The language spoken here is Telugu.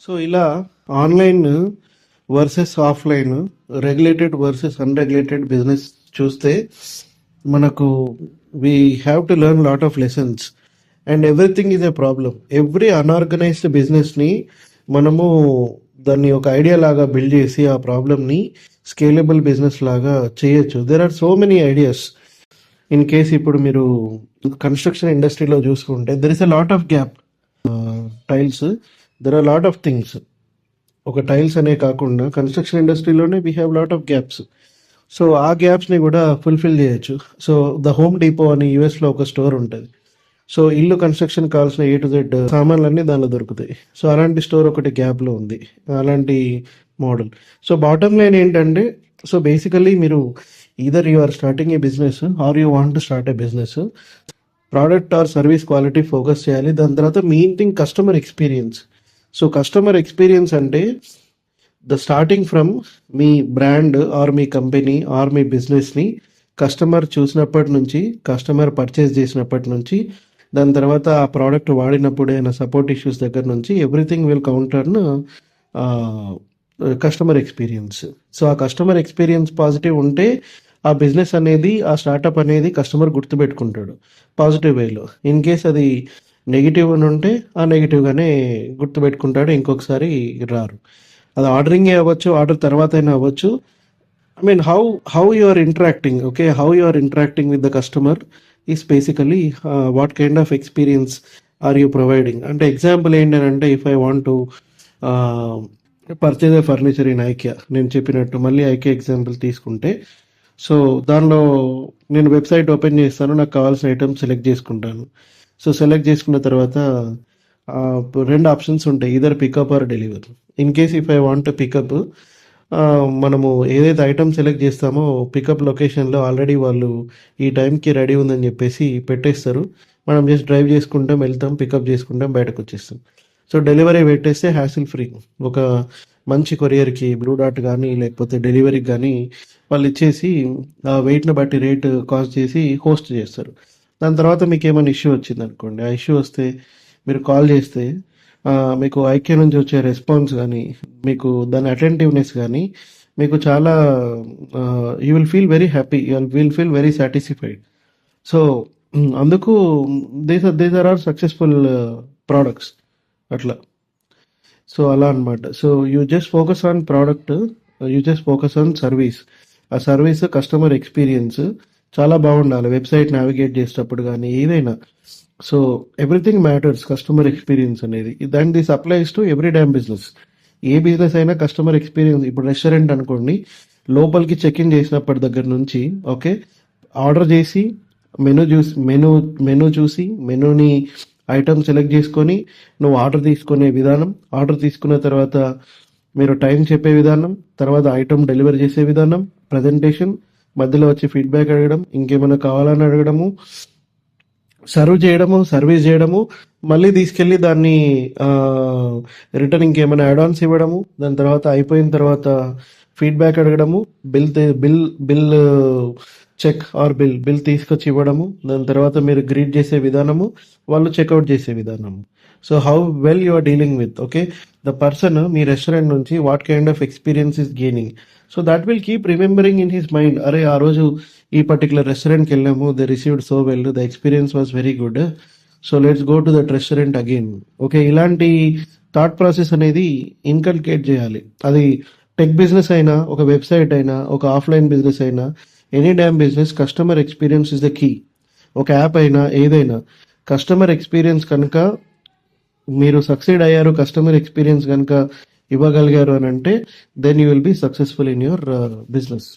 సో ఇలా online versus offline regulated versus unregulated business చూస్తే మనకు we have to learn lot of lessons and everything is a problem every unorganized బిజినెస్ని మనము దాన్ని ఒక ఐడియా లాగా బిల్డ్ చేసి ఆ ప్రాబ్లమ్ని స్కేలబుల్ బిజినెస్ లాగా చేయొచ్చు. There are so many ideas in case ఇప్పుడు మీరు కన్స్ట్రక్షన్ ఇండస్ట్రీలో చూసుకుంటే there is a lot of gap tiles there are lot of things ఒక టైల్స్ అనే కాకుండా construction ఇండస్ట్రీలోనే we have lot of gaps so ఆ గ్యాప్స్ని కూడా ఫుల్ఫిల్ చేయొచ్చు. సో ద హోమ్ డిపో అని యుఎస్లో ఒక స్టోర్ ఉంటుంది. సో ఇల్లు కన్స్ట్రక్షన్ కావాల్సిన ఏ టు జెడ్ సామాన్లన్నీ దానిలో దొరుకుతాయి. సో అలాంటి స్టోర్ ఒకటి గ్యాప్లో ఉంది. అలాంటి మోడల్ సో బాటమ్ లైన్ ఏంటంటే సో బేసికలీ మీరు either you are starting a business or you want to start a business product or service quality focus చేయాలి. దాని తర్వాత main thing customer experience so customer experience అంటే ద స్టార్టింగ్ ఫ్రమ్ మీ బ్రాండ్ ఆర్ మీ కంపెనీ ఆర్ మీ బిజినెస్ని కస్టమర్ చూసినప్పటి నుంచి కస్టమర్ పర్చేస్ చేసినప్పటి నుంచి దాని తర్వాత ఆ ప్రోడక్ట్ వాడినప్పుడు అయిన సపోర్ట్ ఇష్యూస్ దగ్గర నుంచి everything will counter customer experience so ఆ కస్టమర్ ఎక్స్పీరియన్స్ పాజిటివ్ ఉంటే ఆ బిజినెస్ అనేది ఆ స్టార్టప్ అనేది కస్టమర్ గుర్తుపెట్టుకుంటాడు. పాజిటివ్ వేలో ఇన్ కేస్ అది నెగిటివ్ అని ఉంటే ఆ నెగిటివ్గానే గుర్తుపెట్టుకుంటాడు ఇంకొకసారి రారు. అది ఆర్డరింగే అవ్వచ్చు ఆర్డర్ తర్వాత అయినా అవ్వచ్చు I mean how how you are interacting okay how you are interacting with the customer is basically what kind of experience are you providing అంటే ఎగ్జాంపుల్ ఏంటంటే if I want to purchase furniture in IKEA నేను చెప్పినట్టు మళ్ళీ ఐకియా ఎగ్జాంపుల్ తీసుకుంటే సో దానిలో నేను వెబ్సైట్ ఓపెన్ చేస్తాను నాకు కావాల్సిన ఐటమ్స్ సెలెక్ట్ చేసుకుంటాను. సో సెలెక్ట్ చేసుకున్న తర్వాత రెండు ఆప్షన్స్ ఉంటాయి. Either pickup or deliver in case if I want pickup మనము ఏదైతే ఐటమ్ సెలెక్ట్ చేస్తామో పికప్ లొకేషన్లో ఆల్రెడీ వాళ్ళు ఈ టైంకి రెడీ ఉందని చెప్పేసి పెట్టేస్తారు. మనం జస్ట్ డ్రైవ్ చేసుకుంటాం వెళ్తాం పికప్ చేసుకుంటాం బయటకు వచ్చేస్తాం. సో డెలివరీ పెట్టేస్తే హ్యాసిల్ ఫ్రీ ఒక మంచి కొరియర్కి బ్లూ డాట్ కానీ లేకపోతే డెలివరీకి కానీ వాళ్ళు ఇచ్చేసి ఆ వెయిట్ని బట్టి రేట్ కాస్ట్ చేసి హోస్ట్ చేస్తారు. దాని తర్వాత మీకు ఏమైనా ఇష్యూ వచ్చింది అనుకోండి ఆ ఇష్యూ వస్తే మీరు కాల్ చేస్తే మీకు ఐక్య నుంచి వచ్చే రెస్పాన్స్ కానీ మీకు దాని అటెంటివ్నెస్ కానీ మీకు చాలా you will feel very happy you will feel very satisfied. So అందుకు these these are are successful products అట్లా. సో అలా అనమాట so you just focus on product you just focus on service. ఆ సర్వీస్ కస్టమర్ ఎక్స్పీరియన్స్ చాలా బాగుండాలి. వెబ్సైట్ నావిగేట్ చేసేటప్పుడు కానీ ఏదైనా. So everything matters customer experience అనేది. దాని this applies to every dime business. A business అయినా కస్టమర్ ఎక్స్పీరియన్స్. ఇప్పుడు రెస్టారెంట్ అనుకోండి లోపలికి చెక్ ఇన్ చేసినప్పటి దగ్గర నుంచి ఓకే ఆర్డర్ చేసి మెనూ చూసి మెనూ మెనూ చూసి మెనూని ఐటమ్ సెలెక్ట్ చేసుకొని నువ్వు ఆర్డర్ తీసుకునే విధానం ఆర్డర్ తీసుకున్న తర్వాత మీరు టైం చెప్పే విధానం తర్వాత ఐటమ్ డెలివరీ చేసే విధానం ప్రజెంటేషన్ మధ్యలో వచ్చి ఫీడ్బ్యాక్ అడగడం ఇంకేమైనా కావాలని అడగడము సర్వ్ చేయడము సర్వీస్ చేయడము మళ్ళీ తీసుకెళ్ళి దాన్ని రిటర్న్ ఇంకేమైనా అడ్వాన్స్ ఇవ్వడము దాని తర్వాత అయిపోయిన తర్వాత feedback అడగడము bill bill bill check or bill bill తీసుకొచ్చి ఇవ్వడము దాని తర్వాత మీరు గ్రీట్ చేసే విధానము వాళ్ళు చెక్అవుట్ చేసే విధానము. So how well you are dealing with okay the person me restaurant నుంచి what kind of experience is gaining so that will keep remembering in his mind అరే ఆ రోజు ఈ పర్టికులర్ రెస్టారెంట్కి వెళ్ళాము. The received so well the experience was very good so let's go to that restaurant again okay ఇలాంటి థాట్ ప్రాసెస్ అనేది ఇన్కల్కేట్ చేయాలి. అది టెక్ బిజినెస్ అయినా ఒక వెబ్సైట్ అయినా ఒక ఆఫ్లైన్ బిజినెస్ అయినా any damn business customer experience is the key ఒక యాప్ అయినా ఏదైనా కస్టమర్ ఎక్స్పీరియన్స్ కనుక మీరు సక్సీడ్ అయ్యారు కస్టమర్ ఎక్స్పీరియన్స్ కనుక ఇవ్వగలిగారు అని అంటే then you will be successful in your business